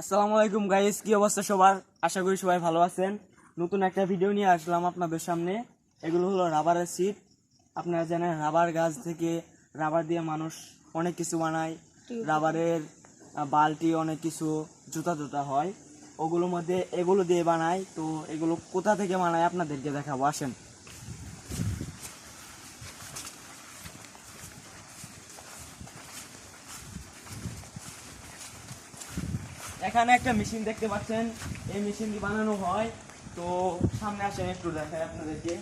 আসসালামু আলাইকুম গাইস কি অবস্থা সবার? আশা করি সবাই ভালো আছেন। নতুন একটা ভিডিও নিয়ে আসলাম আপনাদের সামনে। এগুলো হলো রাবারের সিট আপনারা জানেন রাবার গাছ থেকে রাবার দিয়ে মানুষ অনেক কিছু বানায়। রাবারের বালতি অনেক কিছু জুতা জুতা হয়। ওগুলোর মধ্যে এগুলো দিয়ে বানায়। তো এগুলো কোথা থেকে বানায় আপনাদেরকে দেখাবো। আসেন। এখানে একটা মেশিন দেখতে পাচ্ছেন। এই মেশিনটি বানানো হয়। তো সামনে আসেন একটু দেখায় আপনাদেরকে।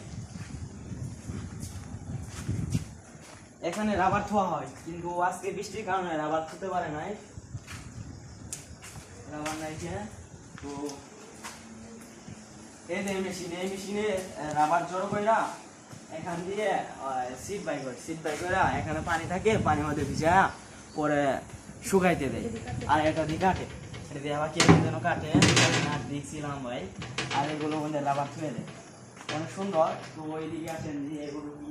এখানে রাবার থোয়া হয়, কিন্তু আজকে বৃষ্টির কারণে রাবার থুতে পারে নাই। রাবার নাই তো এই যে মেশিন, এই মেশিনে রাবার জড়ো কইরা এখান দিয়ে সিট বাই করে, সিট বাই করে এখানে পানি থাকে, পানির মধ্যে ভিজা পরে শুকাইতে দেয়। আর এটা দিয়ে কাটে। এটা দিয়ে আবার কেমন যেন কাটে আর দেখছিলাম ভাই। আর এগুলো মধ্যে রাবার ছুঁয়ে দেয় অনেক সুন্দর। তো ওইদিকে আসেন যে এগুলো কি?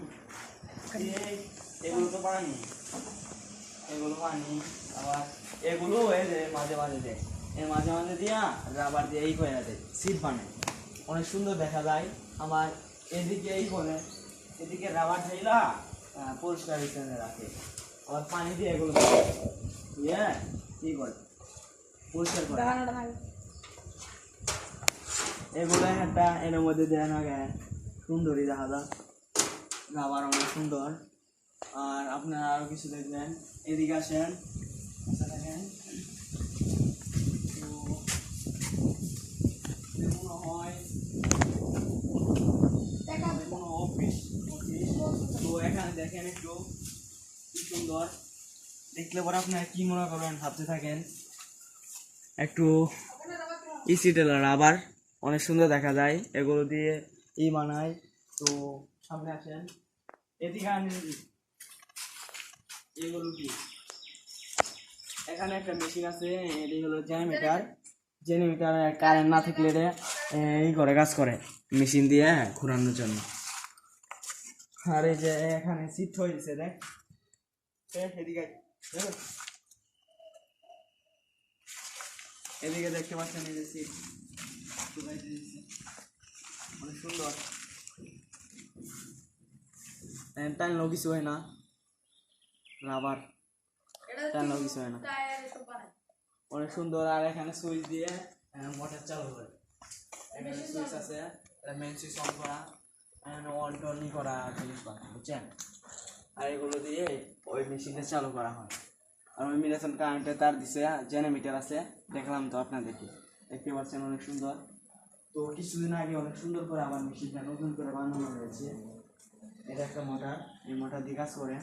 এগুলো তো পানি। এগুলো পানি। আবার এগুলো এই যে মাঝে মাঝে দেয় এর মাঝে মাঝে দিয়া রাবার দিয়ে এই করে দেয় সিট বানায়। অনেক সুন্দর দেখা যায়। আবার এদিকে এই করে, এদিকে রাবার ঢাইলা পরিষ্কার রাখে। আবার পানি দিয়ে এগুলো দিয়ে, কি করে? পরিষ্কার করে এগুলো একটা এর মধ্যে দেয় না গায়ে দেখা যায় রাবার অনেক সুন্দর। আর আপনারা আরও কিছু দেখবেন। এদিকে আসেন। আচ্ছা দেখেন। তো এগুলো হয় কোনো অফিস অফিস তো এখানে দেখেন একটু কি সুন্দর। দেখলে পরে আপনারা কি মনে করবেন ভাবতে থাকেন। একটু ইসি টেলার, আবার অনেক সুন্দর দেখা যায়। এগুলো দিয়ে ই বানায়। তো সামনে আসেন। এদিকে এগুলো কি এখানে একটা মেশিন আছে, এটি হলো জেনারেটর। জেনারেটর কারেন্ট না থাকলে এই করে, কাজ করে। মেশিন দিয়ে ঘোরানোর জন্য। আর এই যে এখানে সিট হয়েছে, দেখ। এদিকে আয়। দেখো। এদিকে দেখতে পাচ্ছেন এই যে সিট অনেক সুন্দর। টানলেও কিছু হয় না। রাবার টানলেও কিছু হয় না। অনেক সুন্দর। আর এখানে সুইচ দিয়ে মোটর চালু করে। এখানে সুইচ আছে। মেন সুইচ অন করা। এখানে অন টন করা জিনিসপত্র বুঝছেন? আর এগুলো দিয়ে ওই মেশিনটা চালু করা হয়। আর ওই মিলেশন কারেন্টে তার দিছে জেনেমিটার আছে, দেখলাম তো আপনাদেরকে। দেখতে পাচ্ছেন অনেক সুন্দর। তো কিছুদিন আগে অনেক সুন্দর করে আবার মেশিনটা নতুন করে বানানো হয়েছে। এটা একটা মোটর এই মোটর দিয়ে কাজ করে,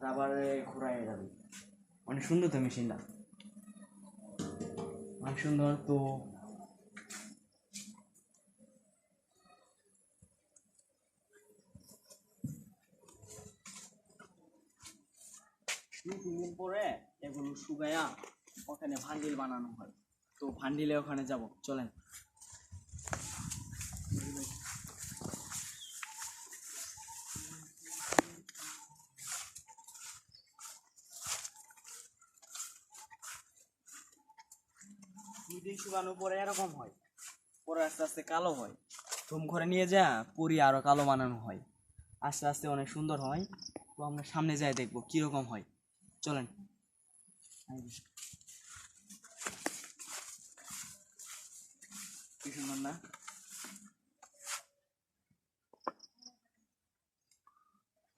রাবারে ঘোরায় যাবে। অনেক সুন্দর তো মেশিনটা। অনেক সুন্দর, তো দিন পরে এগুলো শুকায়া ওখানে ভান্ডিল বানানো হয়। তো ভান্ডিলে ওখানে যাব, চলেন। দুই দিন শুকানোর পরে এরকম হয়, পরে আস্তে আস্তে কালো হয়। ধুম করে নিয়ে যা, পুরি আরও কালো বানানো হয়। আস্তে আস্তে অনেক সুন্দর হয়। তো আমরা সামনে যাই দেখব কীরকম হয়। চলেন। কি সুন্দর না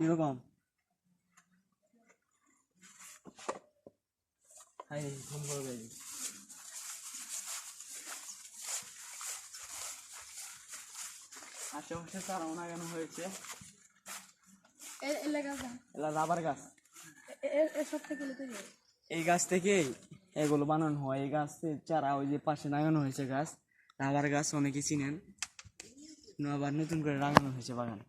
কীরকম? হাই ঘুম করে যাই আশেপাশে চারা লাগানো হয়েছে? এলা রাবার গাছ। এই গাছ থেকে এগুলো বানানো হয়। এই গাছের চারা ওই যে পাশে লাগানো হয়েছে গাছ রাবার গাছ অনেকে চিনেন। আবার নতুন করে লাগানো হয়েছে বাগান।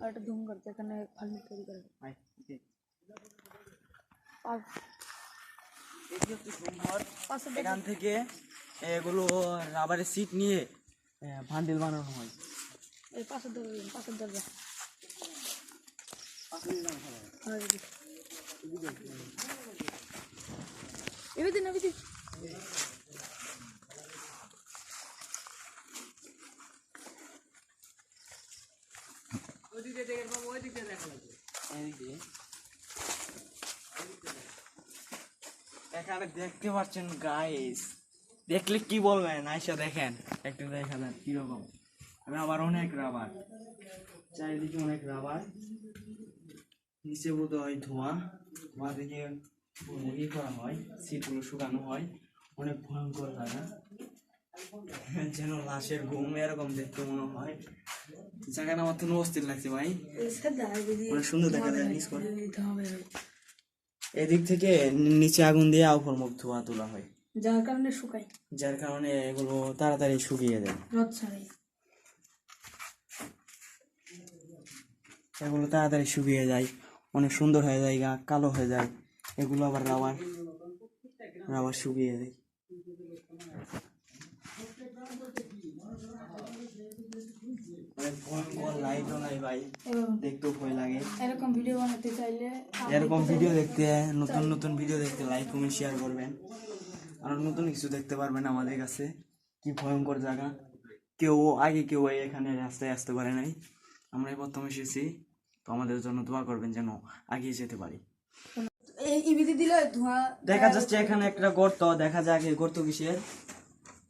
একটা ধুম করতে এখানে ফার্মি তৈরি করে। আর এখান থেকে এগুলো রাবারের সিট নিয়ে ভান্ডিল বানানো হয়। এই পাশের দরজা পাশের দরজা এবিদিন এবিদিন এখানে দেখতে পাচ্ছেন গাইস দেখলে কি বলবেন? আইসা দেখেন একটু দেখা দেন কীরকম রাবার অনেক রাবার চারিদিকে অনেক রাবার নিচে বোধ হয় ধোঁয়া ধোঁয়া থেকে ই করা হয় সিটগুলো শুকানো হয় অনেক ভয়ঙ্কর জায়গা। যেন লাশের ঘুম এরকম দেখতে মনে হয়। জায়গাটা আমার তো অস্থির লাগছে ভাই। অনেক সুন্দর দেখা যায় করে। এদিক থেকে নিচে আগুন দিয়ে উপর মুখ ধোয়া তোলা হয়। যার কারণে শুকাই যার কারণে এগুলো তাড়াতাড়ি শুকিয়ে যায়। রোদ ছাড়াই এগুলো তাড়াতাড়ি শুকিয়ে যায়। অনেক সুন্দর হয়ে যায় গা কালো হয়ে যায়। এগুলো আবার রাবার রাবার শুকিয়ে যায়। দেখতেও ভয় লাগে। এরকম ভিডিও বানাতে চাইলে এরকম ভিডিও দেখতে নতুন নতুন ভিডিও দেখতে লাইক কমেন্ট শেয়ার করবেন। আর নতুন কিছু দেখতে পারবেন আমাদের কাছে। কি ভয়ঙ্কর জায়গা। কেউ আগে কেউ এখানে রাস্তায় আসতে পারে নাই। আমরাই প্রথম এসেছি। তো আমাদের জন্য দোয়া করবেন যেন আগিয়ে যেতে পারি। দিলে ধোঁয়া দেখা যাচ্ছে এখানে একটা গর্ত দেখা এই গর্ত কিসের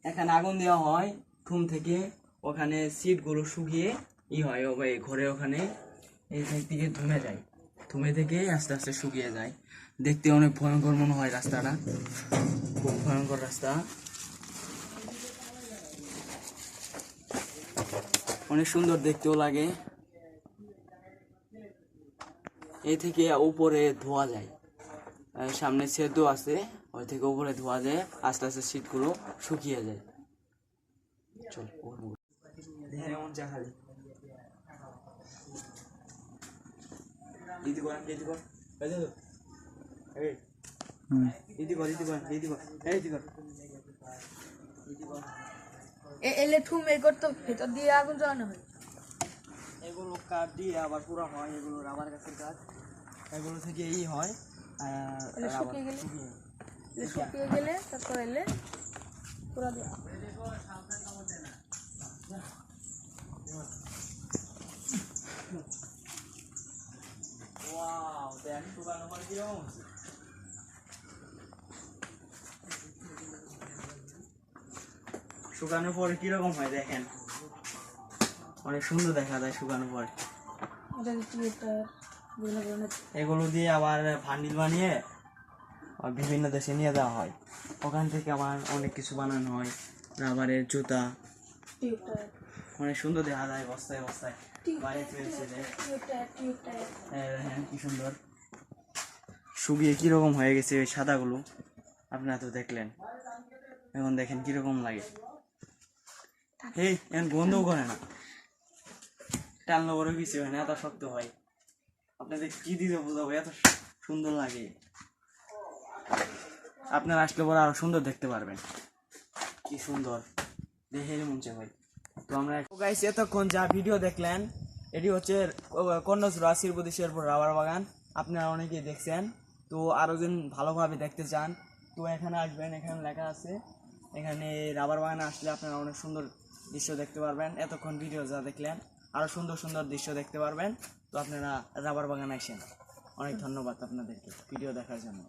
এখানে আগুন দেওয়া হয় ঠুম থেকে। ওখানে সিটগুলো শুকিয়ে ই হয় ও ঘরে ওখানে এই সাইড থেকে ধুমে যায়। ধুমে থেকে আস্তে আস্তে শুকিয়ে যায়। দেখতে অনেক ভয়ঙ্কর মনে হয় রাস্তাটা। খুব ভয়ঙ্কর রাস্তা। অনেক সুন্দর দেখতেও লাগে। এই থেকে উপরে ধোয়া যায়। সামনে সেতু আছে ওই থেকে উপরে ধোয়া যায় আস্তে আস্তে শীতগুলো শুকিয়ে যায়। চল দিদি কর দিদি কর। এই দেখো। এই। দিদি কর দিদি কর দিদি কর। দিদি কর দিদি কর। এ- এলে ঠুম এই করতো ভেতর দিয়ে আগুন জ্বালানো হয়। এগুলো কাঠ দিয়ে আবার পুরো হয় এগুলো রাবার গাছের কাঠ। এগুলো থেকে এই হয় শুকিয়ে গেলে? শুকিয়ে গেলে তারপর এলে পুরা দেওয়া দেখ কীরকম। শুকানোর পরে কীরকম হয় দেখেন। অনেক সুন্দর দেখা যায় শুকানোর পরে। এগুলো দিয়ে আবার ভান্ডিল বানিয়ে বিভিন্ন দেশে নিয়ে যাওয়া হয়। ওখান থেকে আবার অনেক কিছু বানানো হয়। রাবারের জুতা। অনেক সুন্দর দেখা যায় বস্তায় বস্তায়। হ্যাঁ কি সুন্দর। শুকিয়ে কীরকম হয়ে গেছে ওই সাদাগুলো? আপনারা তো দেখলেন। এখন দেখেন কীরকম লাগে। এই এখন গন্ধও করে না। টানলে বড় কিছু হয় না এত শক্ত হয়। আপনাদের কি দিতে বোঝাবো, এত সুন্দর লাগে। আপনারা আসলে পরে আরও সুন্দর দেখতে পারবেন। কি সুন্দর। দেখে মন চায় ভাই। তো আমরা এতক্ষণ যা ভিডিও দেখলেন, এটি হচ্ছে কন্যাসুরা শিরপতি শেরপুর রাবার বাগান। আপনারা অনেকেই দেখছেন। তো আরও জন ভালোভাবে দেখতে চান। তো এখানে আসবেন, এখানে লেখা আছে। এখানে রাবার বাগানে আসলে আপনারা অনেক সুন্দর দৃশ্য দেখতে পারবেন। এতক্ষণ ভিডিও যা দেখলেন। আরও সুন্দর সুন্দর দৃশ্য দেখতে পারবেন। তো আপনারা রাবার বাগান আসেন। অনেক ধন্যবাদ আপনাদেরকে ভিডিও দেখার জন্য।